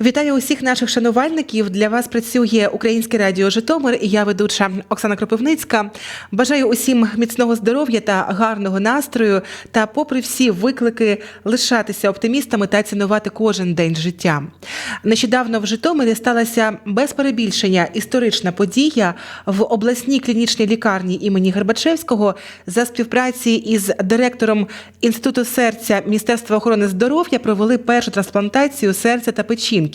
Вітаю усіх наших шанувальників. Для вас працює Українське радіо Житомир і я ведуча Оксана Кропивницька. Бажаю усім міцного здоров'я та гарного настрою. Та, попри всі виклики, лишатися оптимістами та цінувати кожен день життя. Нещодавно в Житомирі сталася без перебільшення історична подія в обласній клінічній лікарні імені Горбачевського за співпраці із директором Інституту серця Міністерства охорони здоров'я провели першу трансплантацію серця та печінки.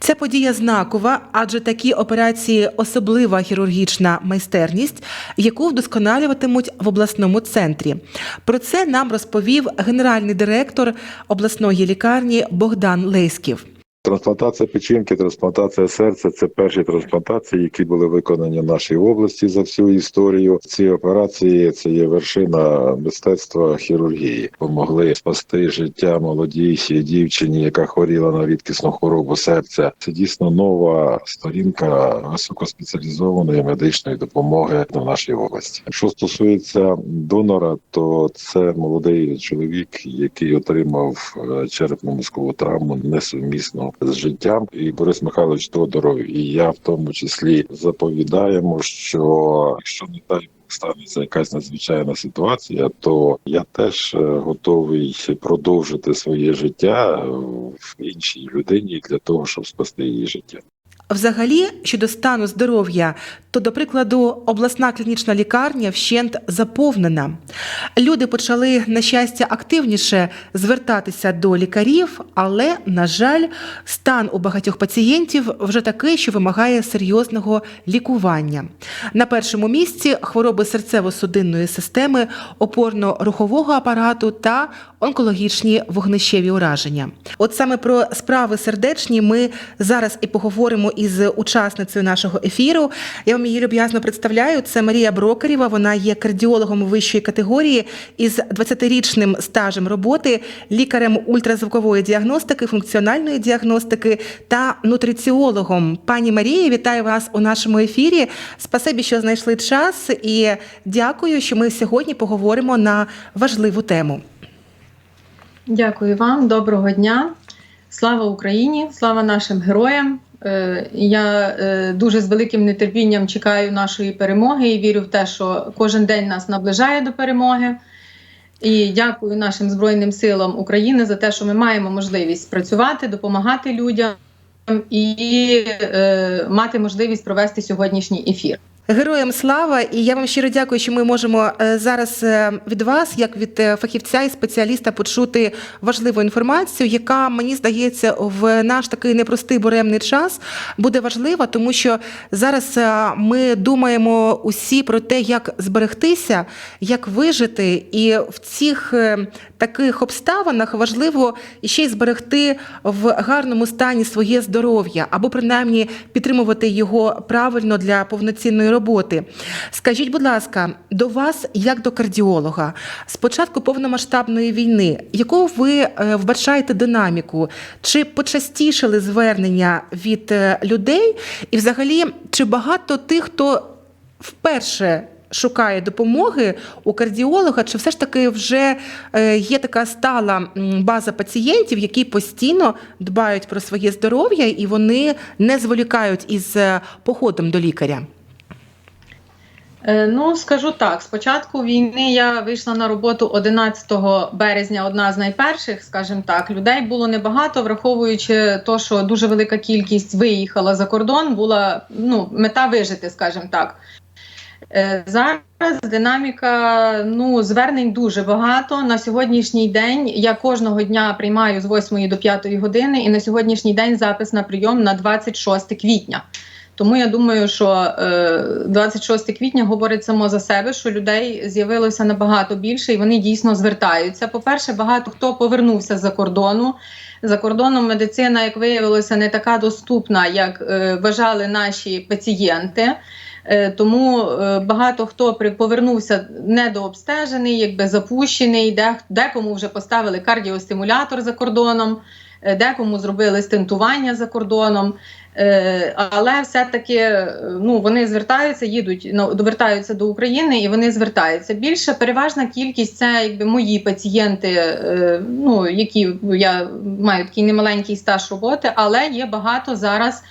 Ця подія знакова, адже такі операції особлива хірургічна майстерність, яку вдосконалюватимуть в обласному центрі. Про це нам розповів генеральний директор обласної лікарні Богдан Леськів. Трансплантація печінки, трансплантація серця це перші трансплантації, які були виконані в нашій області за всю історію. Ці операції це є вершина мистецтва хірургії. Помогли спасти життя молодій дівчині, яка хворіла на рідкісну хворобу серця. Це дійсно нова сторінка високоспеціалізованої медичної допомоги в нашій області. Що стосується донора, то це молодий чоловік, який отримав е, черепно-мозкову травму несумісну з життям. І Борис Михайлович Тодоров, і я в тому числі заповідаємо, що якщо не дай станеться якась надзвичайна ситуація, то я теж е, готовий продовжити своє життя е, в іншій людині для того, щоб спасти її життя. Взагалі, щодо стану здоров'я, то, до прикладу, обласна клінічна лікарня вщент заповнена. Люди почали, на щастя, активніше звертатися до лікарів, але, на жаль, стан у багатьох пацієнтів вже такий, що вимагає серйозного лікування. На першому місці хвороби серцево-судинної системи, опорно-рухового апарату та онкологічні вогнищеві ураження. От саме про справи сердечні ми зараз і поговоримо із учасницею нашого ефіру. Я вам її люб'язно представляю. Це Марія Брокарєва. Вона є кардіологом вищої категорії із 20-річним стажем роботи, лікарем ультразвукової діагностики, функціональної діагностики та нутриціологом. Пані Марія, вітаю вас у нашому ефірі. Спасибі, що знайшли час, і дякую, що ми сьогодні поговоримо на важливу тему. Дякую вам, доброго дня. Слава Україні, слава нашим героям. Е, Я е, дуже з великим нетерпінням чекаю нашої перемоги і вірю в те, що кожен день нас наближає до перемоги. І дякую нашим Збройним силам України за те, що ми маємо можливість працювати, допомагати людям і е, мати можливість провести сьогоднішній ефір. Героям слава, і я вам щиро дякую, що ми можемо е, зараз е, від вас, як від е, фахівця і спеціаліста, почути важливу інформацію, яка мені здається в наш такий непростий буремний час буде важлива, тому що зараз ми думаємо усі про те, як зберегтися, як вижити, і в цих таких обставинах важливо ще й зберегти в гарному стані своє здоров'я або принаймні підтримувати його правильно для повноцінної роботи. Скажіть, будь ласка, до вас, як до кардіолога, з початку повномасштабної війни, яку ви е, вбачаєте динаміку? Чи почастішили звернення від е, людей? І, взагалі, чи багато тих, хто вперше шукає допомоги у кардіолога, чи все ж таки вже е, є така стала база пацієнтів, які постійно дбають про своє здоров'я і вони не зволікають із походом до лікаря? Е, ну, скажу так: з початку війни я вийшла на роботу 11 березня, одна з найперших, скажімо так, людей було небагато, враховуючи те, що дуже велика кількість виїхала за кордон, була ну, мета вижити, скажімо так. Е, зараз динаміка ну, звернень дуже багато. На сьогоднішній день я кожного дня приймаю з 8 до 5 години, і на сьогоднішній день запис на прийом на 26 квітня. Тому я думаю, що е, 26 квітня говорить само за себе, що людей з'явилося набагато більше, і вони дійсно звертаються. По-перше, багато хто повернувся за кордону. За кордоном медицина, як виявилося, не така доступна, як е, вважали наші пацієнти. Е, тому е, багато хто повернувся недообстежений, якби запущений, декому вже поставили кардіостимулятор за кордоном. е, декому зробили стентування за кордоном. Е, Але все-таки е, ну, вони звертаються, їдуть, ну, довертаються до України і вони звертаються. Більше переважна кількість це якби мої пацієнти, е, ну, які я маю такий немаленький стаж роботи, але є багато зараз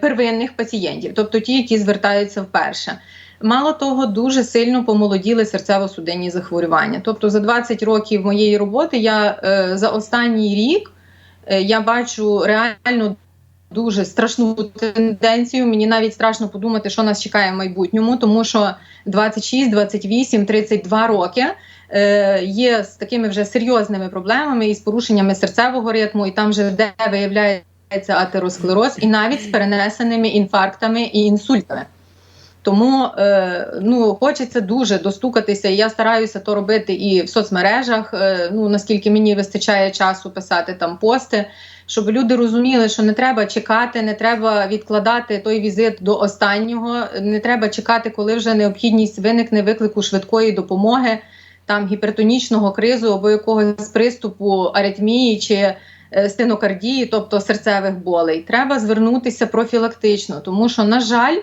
первинних пацієнтів, тобто ті, які звертаються вперше. Мало того, дуже сильно помолоділи серцево-судинні захворювання. Тобто, за 20 років моєї роботи я за останній рік я бачу реально дуже страшну тенденцію. Мені навіть страшно подумати, що нас чекає в майбутньому, тому що 26, 28, 32 роки е, є з такими вже серйозними проблемами і з порушеннями серцевого ритму, і там вже де виявляється атеросклероз, і навіть з перенесеними інфарктами і інсультами. Тому е, ну, хочеться дуже достукатися, і я стараюся то робити і в соцмережах. Е, ну наскільки мені вистачає часу писати там пости, щоб люди розуміли, що не треба чекати, не треба відкладати той візит до останнього, не треба чекати, коли вже необхідність виникне виклику швидкої допомоги, там гіпертонічного кризу або якогось приступу аритмії чи е, стенокардії, тобто серцевих болей. Треба звернутися профілактично, тому що, на жаль.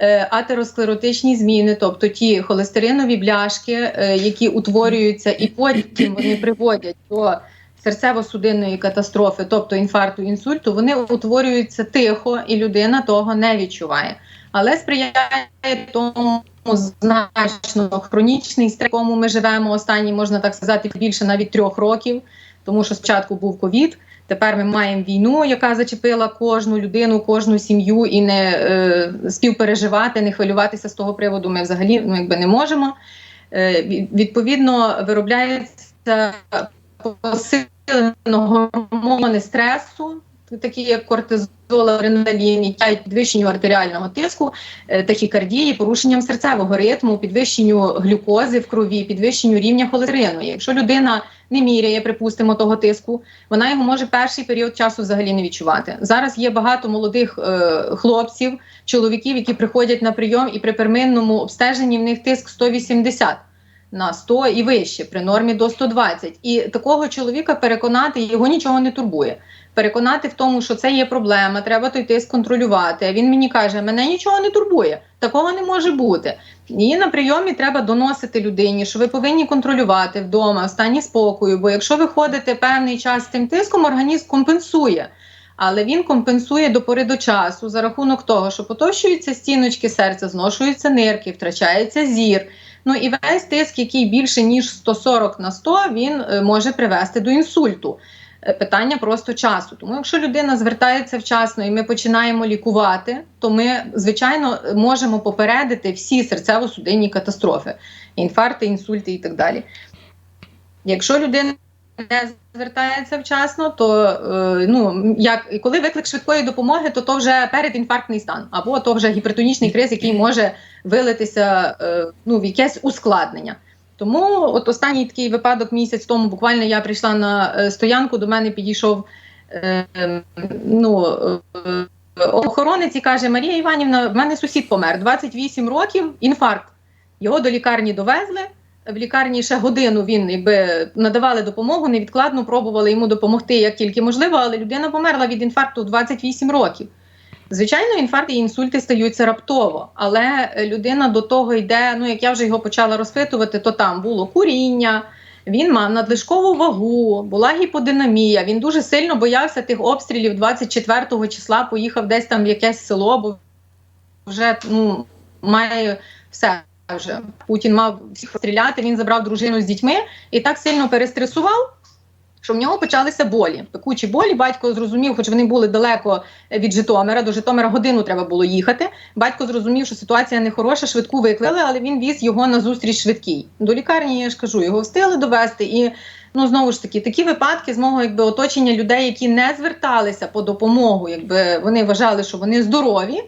Е, атеросклеротичні зміни, тобто ті холестеринові бляшки, е, які утворюються, і потім вони приводять до серцево-судинної катастрофи, тобто інфаркту, інсульту, вони утворюються тихо, і людина того не відчуває. Але сприяє тому значно хронічний стрес, в якому ми живемо останні, можна так сказати, більше навіть трьох років, тому що спочатку був ковід. Тепер ми маємо війну, яка зачепила кожну людину, кожну сім'ю, і не е, співпереживати, не хвилюватися з того приводу. Ми взагалі ну, якби не можемо. Е, відповідно, виробляється посилено гормони стресу, такі як кортизол, адреналін, які підвищенню артеріального тиску, е, тахікардії, порушенням серцевого ритму, підвищенню глюкози в крові, підвищенню рівня холестерину. Якщо людина не міряє, припустимо, того тиску, вона його може перший період часу взагалі не відчувати. Зараз є багато молодих е, хлопців, чоловіків, які приходять на прийом, і при первинному обстеженні в них тиск 180 на 100 і вище, при нормі до 120. І такого чоловіка переконати його нічого не турбує. Переконати в тому, що це є проблема, треба той тиск контролювати. А він мені каже, мене нічого не турбує, такого не може бути. І на прийомі треба доносити людині, що ви повинні контролювати вдома в стані спокою. Бо якщо ви ходите певний час з тим тиском, організм компенсує. Але він компенсує до пори до часу за рахунок того, що потощуються стіночки серця, зношуються нирки, втрачається зір. Ну і весь тиск, який більше ніж 140 на 100, він е, може привести до інсульту. Е, Питання просто часу. Тому, якщо людина звертається вчасно і ми починаємо лікувати, то ми, звичайно, можемо попередити всі серцево-судинні катастрофи, інфаркти, інсульти і так далі. Якщо людина не звертається вчасно, то е, ну як коли виклик швидкої допомоги, то то вже передінфарктний стан, або то вже гіпертонічний криз, який може вилитися е, ну, в якесь ускладнення. Тому от останній такий випадок місяць тому буквально я прийшла на е, стоянку, до мене підійшов е, ну, е, охоронець і каже: Марія Іванівна, в мене сусід помер 28 років, інфаркт. Його до лікарні довезли. В лікарні ще годину він якби надавали допомогу, невідкладно пробували йому допомогти як тільки можливо, але людина померла від інфаркту в 28 років. Звичайно, інфаркти і інсульти стаються раптово, але людина до того йде. Ну як я вже його почала розпитувати, то там було куріння, він мав надлишкову вагу, була гіподинамія. Він дуже сильно боявся тих обстрілів 24 числа. Поїхав десь там в якесь село, бо вже ну має все. Вже Путін мав всіх стріляти. Він забрав дружину з дітьми і так сильно перестресував, що в нього почалися болі. Пекучі болі. Батько зрозумів, хоч вони були далеко від Житомира. До Житомира годину треба було їхати. Батько зрозумів, що ситуація не хороша, швидку виклили, але він віз його на зустріч швидкій. До лікарні я ж кажу, його встигли довести. І ну знову ж таки, такі випадки з мого якби оточення людей, які не зверталися по допомогу, якби вони вважали, що вони здорові.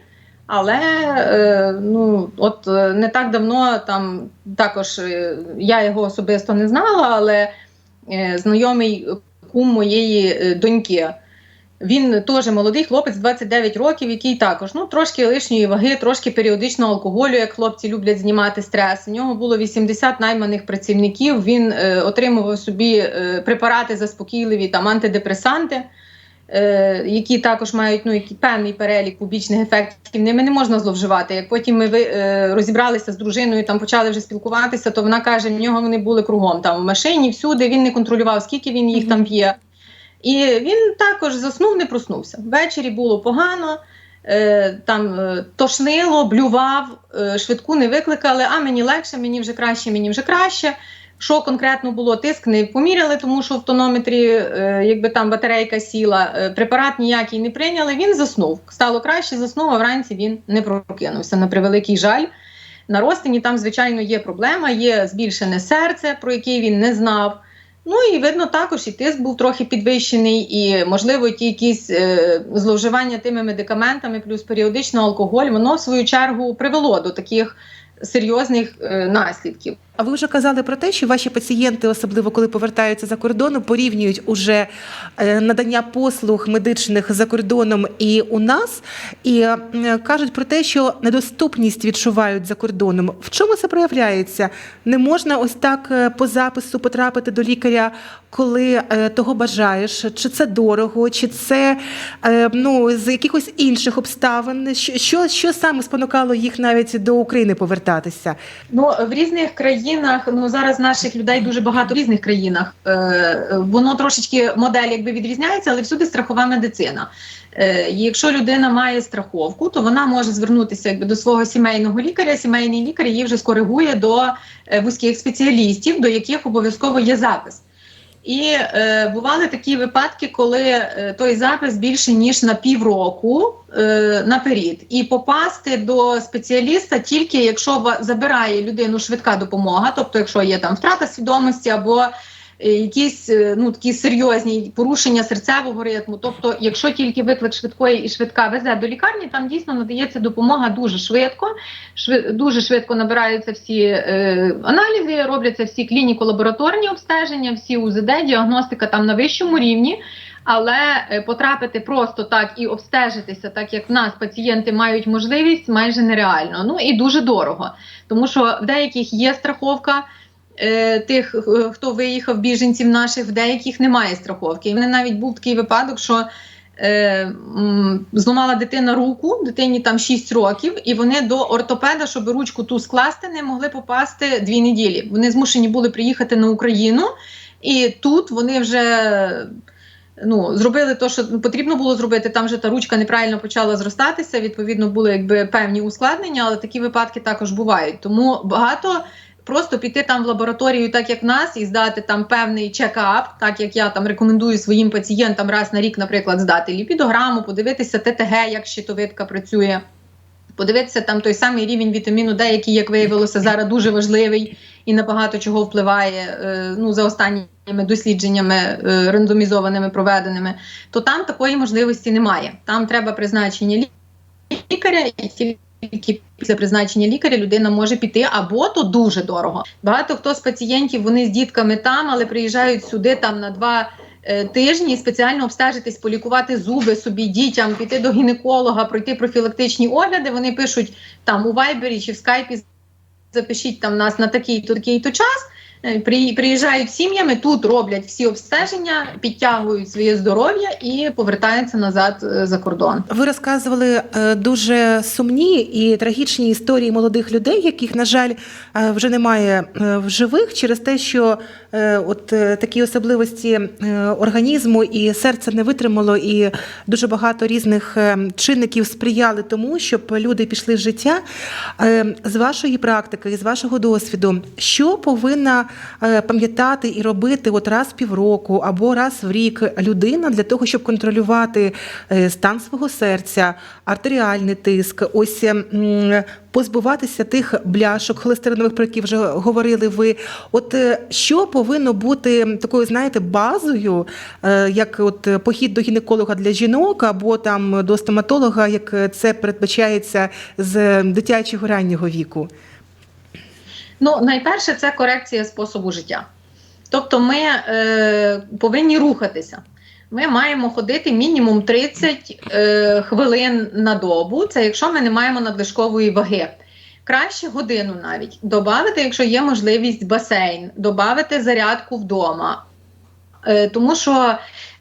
Але е, ну от е, не так давно там також е, я його особисто не знала, але е, знайомий кум моєї е, доньки. Він теж молодий хлопець, 29 років, який також ну трошки лишньої ваги, трошки періодичного алкоголю, як хлопці люблять знімати стрес. У нього було 80 найманих працівників. Він е, отримував собі е, препарати заспокійливі там антидепресанти. Е, які також мають ну, які, певний перелік побічних ефектів, ними не можна зловживати. Як потім ми е, розібралися з дружиною, там почали вже спілкуватися, то вона каже, в нього вони були кругом там в машині, всюди він не контролював, скільки він їх Мгм. там п'є. І він також заснув, не проснувся. Ввечері було погано, е, там тошнило, блював, швидку не викликали, а мені легше, мені вже краще, мені вже краще. Що конкретно було, тиск не поміряли, тому що в тонометрі, е, якби там батарейка сіла, е, препарат ніякий не прийняли, він заснув. Стало краще, заснув, а вранці він не прокинувся. На превеликий жаль. На розтині там, звичайно, є проблема, є збільшене серце, про яке він не знав. Ну і видно, також і тиск був трохи підвищений, і можливо ті якісь е, зловживання тими медикаментами, плюс періодично алкоголь, воно в свою чергу привело до таких серйозних е, наслідків. А ви вже казали про те, що ваші пацієнти, особливо коли повертаються за кордону, порівнюють уже е, надання послуг медичних за кордоном і у нас, і е, кажуть про те, що недоступність відчувають за кордоном. В чому це проявляється? Не можна ось так е, по запису потрапити до лікаря, коли того бажаєш? Чи це дорого, чи це ну, з якихось інших обставин? Що, що саме спонукало їх навіть до України повертатися? Ну в різних країнах, ну зараз наших людей дуже багато в різних країнах. Е, воно трошечки модель якби відрізняється, але всюди страхова медицина. Е, якщо людина має страховку, то вона може звернутися якби до свого сімейного лікаря. Сімейний лікар її вже скоригує до е, вузьких спеціалістів, до яких обов'язково є запис. І е, бували такі випадки, коли е, той запис більше ніж на півроку е, наперед. І попасти до спеціаліста тільки якщо забирає людину швидка допомога, тобто якщо є там втрата свідомості або якісь е, ну такі серйозні порушення серцевого ритму. Тобто, якщо тільки виклик швидкої і швидка везе до лікарні, там дійсно надається допомога дуже швидко. Шви, дуже швидко набираються всі е, аналізи, робляться всі клініко-лабораторні обстеження, всі УЗД, діагностика там на вищому рівні. Але е, потрапити просто так і обстежитися, так як в нас пацієнти мають можливість, майже нереально. Ну і дуже дорого. Тому що в деяких є страховка е, тих, е, хто виїхав, біженців наших, в деяких немає страховки. В мене навіть був такий випадок, що е, зламала дитина руку, дитині там 6 років, і вони до ортопеда, щоб ручку ту скласти, не могли попасти дві неділі. Вони змушені були приїхати на Україну, і тут вони вже. Ну, зробили те, що потрібно було зробити. Там вже та ручка неправильно почала зростатися. Відповідно, були якби певні ускладнення, але такі випадки також бувають. Тому багато просто піти там в лабораторію, так як в нас, і здати там певний чекап, так як я там рекомендую своїм пацієнтам раз на рік, наприклад, здати ліпідограму, подивитися ТТГ, як щитовидка працює. Подивитися там той самий рівень вітаміну Д, який, як виявилося, зараз дуже важливий і на багато чого впливає е, ну, за останніми дослідженнями е, рандомізованими проведеними, то там такої можливості немає. Там треба призначення лікаря, і тільки після призначення лікаря людина може піти, або то дуже дорого. Багато хто з пацієнтів вони з дітками там, але приїжджають сюди там на два. е, Тижні спеціально обстежитись, полікувати зуби собі дітям, піти до гінеколога, пройти профілактичні огляди. Вони пишуть там у Вайбері чи в скайпі запишіть там нас на такий-то такий-то час. Е, при- Приїжджають сім'ями, тут роблять всі обстеження, підтягують своє здоров'я і повертаються назад е, за кордон. Ви розказували е, дуже сумні і трагічні історії молодих людей, яких, на жаль, вже немає в живих через те, що от такі особливості організму і серце не витримало, і дуже багато різних чинників сприяли тому, щоб люди пішли з життя. З вашої практики, з вашого досвіду, що повинна пам'ятати і робити от раз в півроку або раз в рік людина для того, щоб контролювати е, стан свого серця, артеріальний тиск, ось позбуватися тих бляшок холестеринових, про які вже говорили ви. От е, що повинно бути такою, знаєте, базою, е, як от похід до гінеколога для жінок або там до стоматолога, як це передбачається з дитячого раннього віку? Ну, найперше, це корекція способу життя. Тобто, ми е, повинні рухатися. Ми маємо ходити мінімум 30 е, хвилин на добу. Це якщо ми не маємо надлишкової ваги. Краще годину навіть. додати, якщо є можливість, басейн, додати зарядку вдома. Е, тому що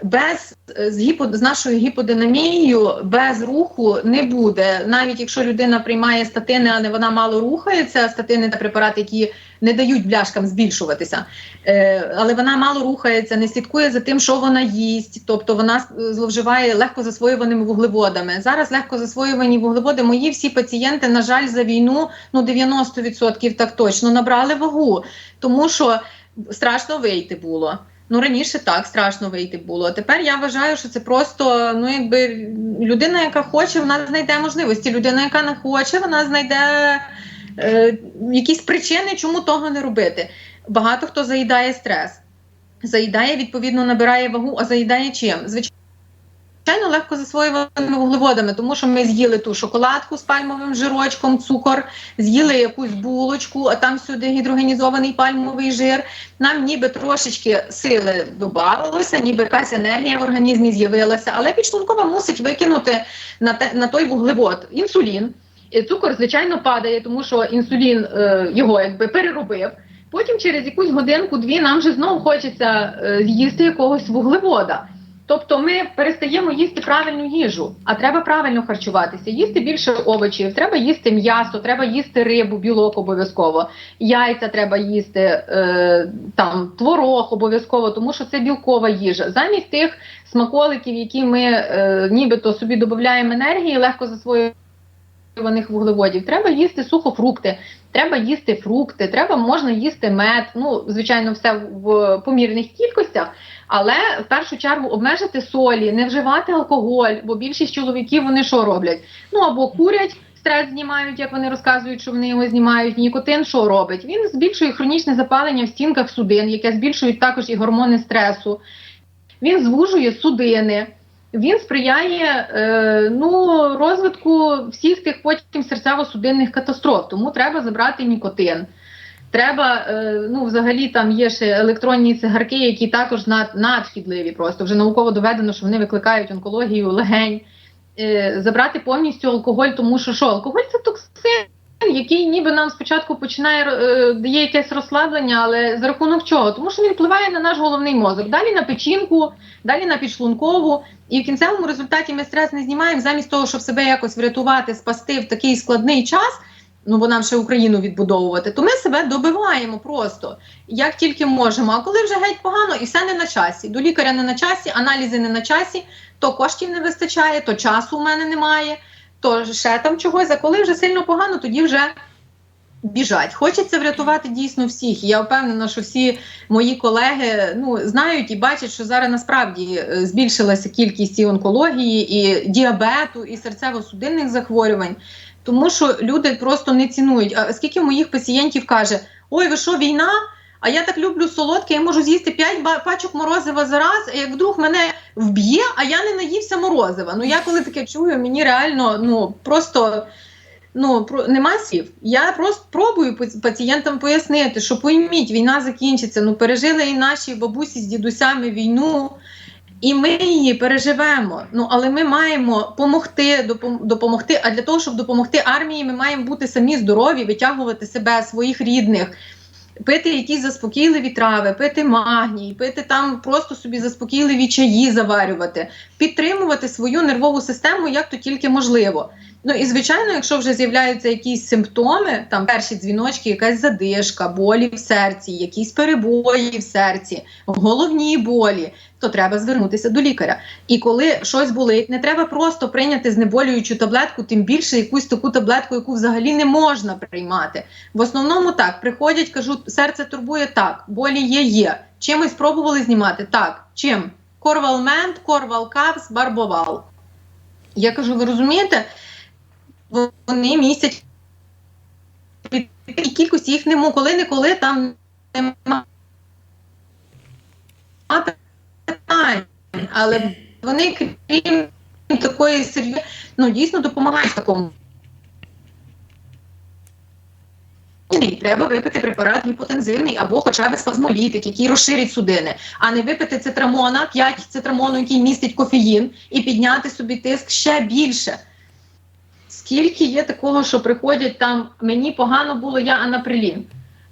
без е, з, гіпо, з нашою гіподинамією без руху не буде. Навіть якщо людина приймає статини, але вона мало рухається, статини та препарати, які не дають бляшкам збільшуватися, е, але вона мало рухається, не слідкує за тим, що вона їсть, тобто вона зловживає легко засвоюваними вуглеводами. Зараз легко засвоювані вуглеводи. Мої всі пацієнти, на жаль, за війну ну 90% так точно набрали вагу, тому що страшно вийти було. Ну раніше так страшно вийти було. Тепер я вважаю, що це просто ну якби людина, яка хоче, вона знайде можливості. Людина, яка не хоче, вона знайде е, якісь причини, чому того не робити. Багато хто заїдає стрес, заїдає, відповідно, набирає вагу, а заїдає чим? Звичайно. Звичайно, легко засвоюваними вуглеводами, тому що ми з'їли ту шоколадку з пальмовим жирочком, цукор, з'їли якусь булочку, а там сюди гідрогенізований пальмовий жир. Нам ніби трошечки сили додавалося, ніби якась енергія в організмі з'явилася, але підшлункова мусить викинути на, те, на той вуглевод інсулін. Цукор, звичайно, падає, тому що інсулін е, його якби переробив. Потім через якусь годинку-дві нам вже знову хочеться е, з'їсти якогось вуглевода. Тобто ми перестаємо їсти правильну їжу, а треба правильно харчуватися, їсти більше овочів, треба їсти м'ясо, треба їсти рибу, білок обов'язково, яйця треба їсти, е, там творог обов'язково, тому що це білкова їжа. Замість тих смаколиків, які ми е, нібито собі додаємо енергії, легко засвоюваних вуглеводів, треба їсти сухофрукти, треба їсти фрукти, треба можна їсти мед. Ну, звичайно, все в помірних кількостях. Але в першу чергу обмежити солі, не вживати алкоголь, бо більшість чоловіків вони що роблять? Ну або курять, стрес знімають, як вони розказують, що вони його знімають. Нікотин що робить? Він збільшує хронічне запалення в стінках судин, яке збільшують також і гормони стресу. Він звужує судини. Він сприяє е, ну, розвитку всіх тих потім серцево-судинних катастроф, тому треба забрати нікотин. Треба, е, ну взагалі там є ще електронні цигарки, які також над, надшкідливі. Просто вже науково доведено, що вони викликають онкологію легень. Е, забрати повністю алкоголь, тому що що алкоголь це токсин, який ніби нам спочатку починає е, дає якесь розслаблення, але за рахунок чого? Тому що він впливає на наш головний мозок, далі на печінку, далі на підшлункову. І в кінцевому результаті ми стрес не знімаємо замість того, щоб себе якось врятувати, спасти в такий складний час ну бо нам ще Україну відбудовувати, то ми себе добиваємо просто як тільки можемо. А коли вже геть погано і все не на часі, до лікаря не на часі, аналізи не на часі, то коштів не вистачає, то часу у мене немає, то ще там чогось. А коли вже сильно погано, тоді вже. Біжать, хочеться врятувати дійсно всіх. Я впевнена, що всі мої колеги ну знають і бачать, що зараз насправді е, збільшилася кількість і онкології, і діабету, і серцево-судинних захворювань тому що люди просто не цінують. А скільки моїх пацієнтів каже: Ой, ви що, війна? А я так люблю солодке, я можу з'їсти 5 пачок морозива за раз, як вдруг мене вб'є, а я не наївся морозива. Ну я коли таке чую, мені реально ну просто ну про нема слів. Я просто пробую пацієнтам пояснити, що пойміть, війна закінчиться. Ну пережили і наші бабусі з дідусями війну. І ми її переживемо. Ну але ми маємо допомогти, допомогти. А для того, щоб допомогти армії, ми маємо бути самі здорові, витягувати себе, своїх рідних, пити якісь заспокійливі трави, пити магній, пити там просто собі заспокійливі чаї заварювати, підтримувати свою нервову систему як то тільки можливо. Ну і звичайно, якщо вже з'являються якісь симптоми, там перші дзвіночки, якась задишка, болі в серці, якісь перебої в серці, головні болі, то треба звернутися до лікаря. І коли щось болить, не треба просто прийняти знеболюючу таблетку, тим більше якусь таку таблетку, яку взагалі не можна приймати. В основному так приходять, кажуть, серце турбує так, болі є, є. Чимось пробували знімати? Так. Чим? Корвалмент, корвалкапс, барбовал. Я кажу, ви розумієте? Вони містять кількості їх нему, коли-неколи там немає питань, але вони, крім такої серйозної, ну дійсно допомагають такому. Треба випити препарат гіпотензивний або хоча б спазмолітик, який розширить судини, а не випити цитрамона, 5 цитрамону, який містить кофеїн, і підняти собі тиск ще більше. Скільки є такого, що приходять там, мені погано було, я анаприлін.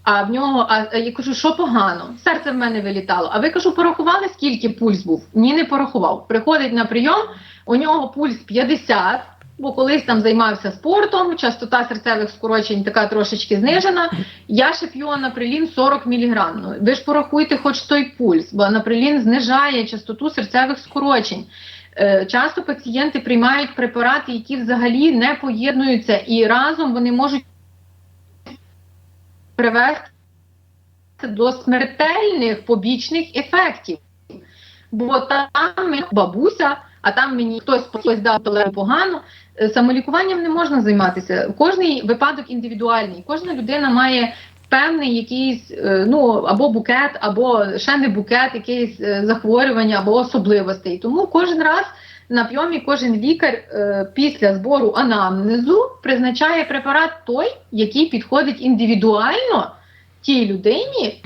А в нього, а я кажу, що погано? Серце в мене вилітало. А ви кажу, порахували, скільки пульс був? Ні, не порахував. Приходить на прийом, у нього пульс 50, бо колись там займався спортом, частота серцевих скорочень така трошечки знижена. Я ще п'ю анаприлін 40 мг. Ну, ви ж порахуйте хоч той пульс, бо анаприлін знижає частоту серцевих скорочень. Е, Часто пацієнти приймають препарати, які взагалі не поєднуються, і разом вони можуть привести до смертельних побічних ефектів. Бо там бабуся, а там мені хтось хтось дав але погано. Е, Самолікуванням не можна займатися. Кожний випадок індивідуальний. Кожна людина має певний якийсь е, ну або букет, або ще не букет, якийсь е, захворювання або особливостей. Тому кожен раз на прийомі кожен лікар е, після збору анамнезу призначає препарат той, який підходить індивідуально тій людині,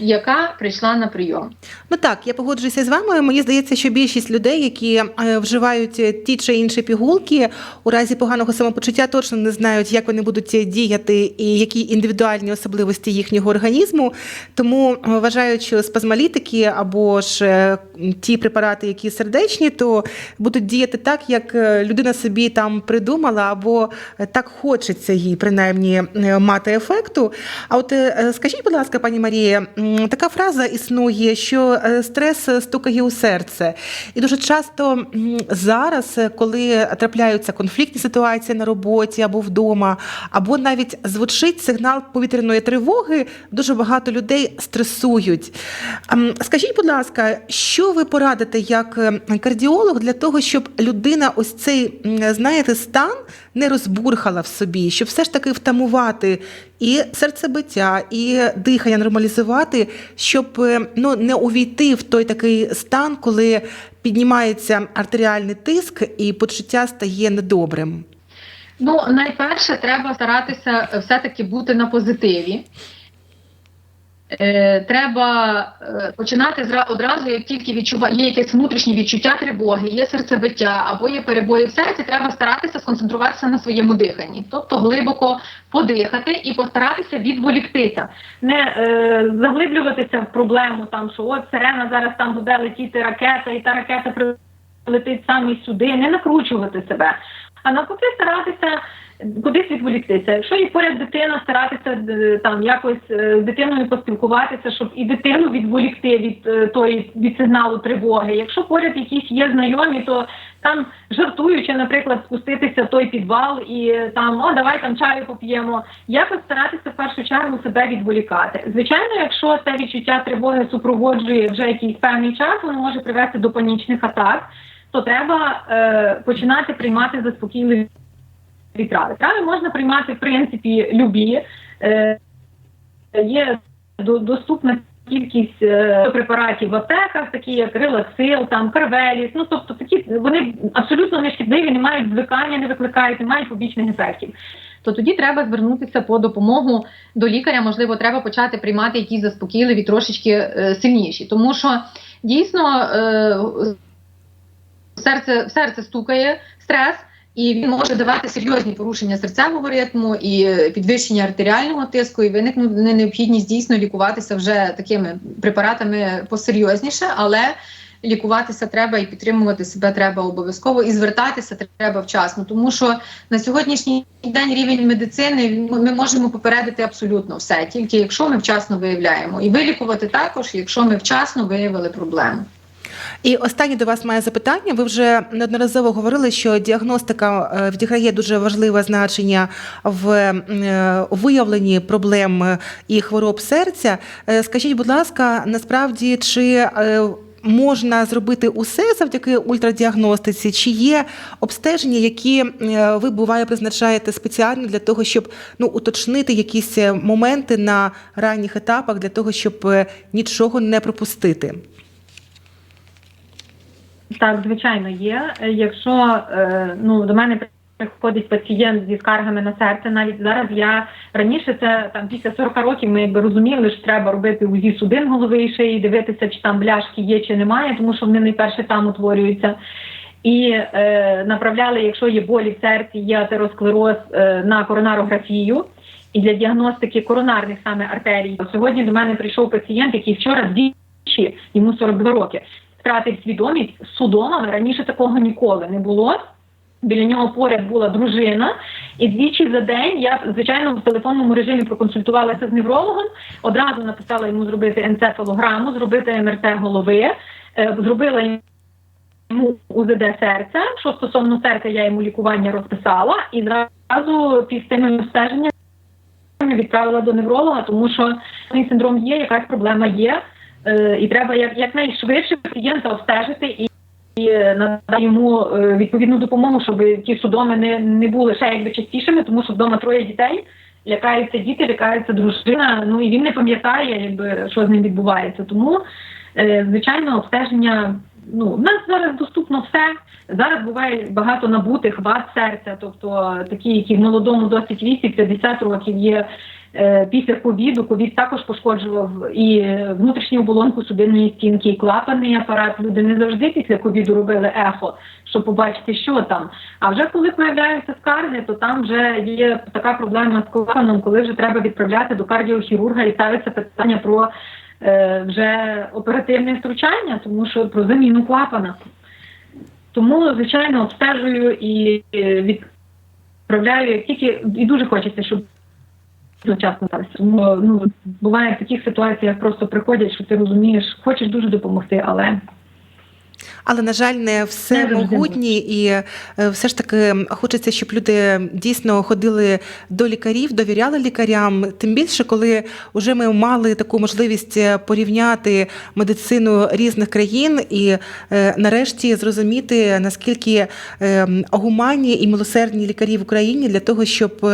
яка прийшла на прийом. Ну так, я погоджуюся з вами. Мені здається, що більшість людей, які е, вживають е, ті чи інші пігулки, у разі поганого самопочуття точно не знають, як вони будуть е, діяти і які індивідуальні особливості їхнього організму. Тому вважають, що спазмолітики або ж ті препарати, які сердечні, то будуть діяти так, як людина собі там придумала, або так хочеться їй принаймні мати ефекту. А от скажіть, будь ласка, пані Марія, така фраза існує, що е, стрес стукає у серце. І дуже часто зараз, е, коли трапляються конфліктні ситуації на роботі або вдома, або навіть звучить сигнал повітряної тривоги, дуже багато людей стресують. Ем, Скажіть, будь ласка, що ви порадите як е, кардіолог для того, щоб людина ось цей знаєте стан не розбурхала в собі, щоб все ж таки втамувати і серцебиття, і дихання нормалізувати, щоб е, ну не увійти в той такий стан, коли піднімається артеріальний тиск і почуття стає недобрим. Ну, найперше, треба старатися все-таки бути на позитиві. Е, треба е, починати одразу, як тільки відчува... є якесь внутрішнє відчуття тривоги, є серцебиття або є перебої в серці, треба старатися сконцентруватися на своєму диханні, тобто глибоко подихати і постаратися відволіктися, не е, заглиблюватися в проблему, там що от сирена зараз там буде летіти ракета, і та ракета прилетить саме сюди, не накручувати себе, а навпаки старатися кудись відволіктися. Якщо є поряд дитина, старатися е, там якось е, з дитиною поспілкуватися, щоб і дитину відволікти від е, тої від сигналу тривоги. Якщо поряд якісь є знайомі, то там жартуючи, наприклад, спуститися в той підвал і там о, давай там чаю поп'ємо. Якось старатися в першу чергу себе відволікати. Звичайно, якщо це відчуття тривоги супроводжує вже якийсь певний час, воно може привести до панічних атак. То треба е, починати приймати заспокійливі трави. Трави можна приймати в принципі любі. Е, є до- доступна кількість е, препаратів в аптеках, такі як релаксил, там карвеліс. Ну тобто такі вони абсолютно не шкідливі, не мають звикання, не викликають, не мають побічних ефектів. То тоді треба звернутися по допомогу до лікаря. Можливо, треба почати приймати якісь заспокійливі, трошечки е, сильніші, тому що дійсно е, серце, серце стукає стрес. І він може давати серйозні порушення серцевого ритму і підвищення артеріального тиску, і виникне необхідність дійсно лікуватися вже такими препаратами посерйозніше, але лікуватися треба і підтримувати себе треба обов'язково, і звертатися треба вчасно, тому що на сьогоднішній день рівень медицини ми можемо попередити абсолютно все, тільки якщо ми вчасно виявляємо, і вилікувати також, якщо ми вчасно виявили проблему. І останнє до вас має запитання. Ви вже неодноразово говорили, що діагностика е, відіграє дуже важливе значення в е, виявленні проблем е, і хвороб серця. Скажіть, будь ласка, насправді чи можна зробити усе завдяки ультрадіагностиці? Чи є обстеження, які ви буває призначаєте спеціально для того, щоб ну уточнити якісь моменти на ранніх етапах для того, щоб нічого не пропустити? Так, звичайно, є. Якщо е, ну до мене приходить пацієнт зі скаргами на серце, навіть зараз я раніше це там після 40 років ми якби розуміли, що треба робити УЗІ судин голови і шиї, дивитися, чи там бляшки є чи немає, тому що вони найперше там утворюються. і е, направляли, якщо є болі в серці, є атеросклероз е, на коронарографію. І для діагностики коронарних саме артерій. Сьогодні до мене прийшов пацієнт, який вчора двічі, йому 42 роки, втратив свідомість з судомами. Раніше такого ніколи не було. Біля нього поряд була дружина, і двічі за день я звичайно в телефонному режимі проконсультувалася з неврологом. Одразу написала йому зробити енцефалограму, зробити МРТ голови, е, зробила йому УЗД серця. Що стосовно серця, я йому лікування розписала і зразу під цими обстеженнями відправила до невролога, тому що синдром є, якась проблема є, і треба як, якнайшвидше пацієнта обстежити і. І е, надати йому е, відповідну допомогу, щоб ті судоми не, не були ще якби частішими, тому що вдома троє дітей, лякаються діти, лякається дружина. Ну і він не пам'ятає, якби що з ним відбувається. Тому, е, звичайно, обстеження. Ну, в нас зараз доступно все. Зараз буває багато набутих вад серця, тобто такі, які в молодому досить віці, 50 років є е, після ковіду. Ковід також пошкоджував і внутрішню оболонку судинної стінки, і клапанний апарат. Люди не завжди після ковіду робили ехо, щоб побачити, що там. А вже коли появляються скарги, то там вже є така проблема з клапаном, коли вже треба відправляти до кардіохірурга і ставиться питання про е, вже оперативне втручання, тому що про заміну клапана. Тому, звичайно, обстежую і е, відправляю як тільки і дуже хочеться, щоб Тому ну буває в таких ситуаціях просто приходять, що ти розумієш, хочеш дуже допомогти, але Але на жаль, не все могутні, і е, все ж таки хочеться, щоб люди дійсно ходили до лікарів, довіряли лікарям. Тим більше, коли вже ми мали таку можливість е, порівняти медицину різних країн і е, нарешті зрозуміти наскільки гуманні і милосердні лікарі в Україні для того, щоб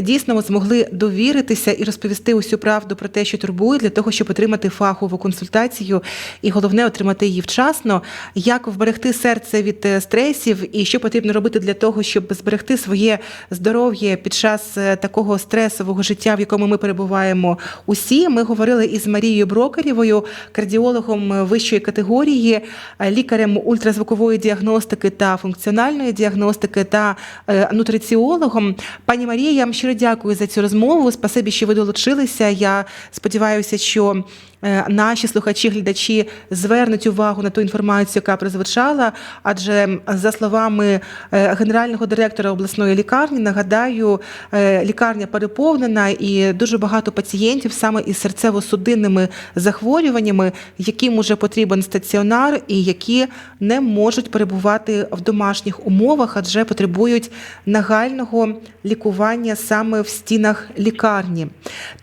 дійсно ми змогли довіритися і розповісти усю правду про те, що турбує, для того, щоб отримати фахову консультацію, і головне отримати її вчасно. Як вберегти серце від е, стресів, і що потрібно робити для того, щоб зберегти своє здоров'я під час е, такого стресового життя, в якому ми перебуваємо усі. Ми говорили із Марією Брокарєвою, кардіологом вищої категорії, е, лікарем ультразвукової діагностики та функціональної діагностики та е, нутриціологом. Пані Марія, я вам щиро дякую за цю розмову. Спасибі, що ви долучилися. Я сподіваюся, що е, наші слухачі, глядачі звернуть увагу на ту інформацію, яка прозвучала. Адже за словами е, генерального директора обласної лікарні, нагадаю, е, лікарня переповнена і дуже багато пацієнтів саме із серцево-судинними захворюваннями, яким уже потрібен стаціонар, і які не можуть перебувати в домашніх умовах, адже потребують нагального лікування саме в стінах лікарні.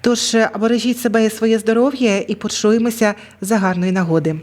Тож е, бережіть себе і своє здоров'я і почуємося за гарної нагоди.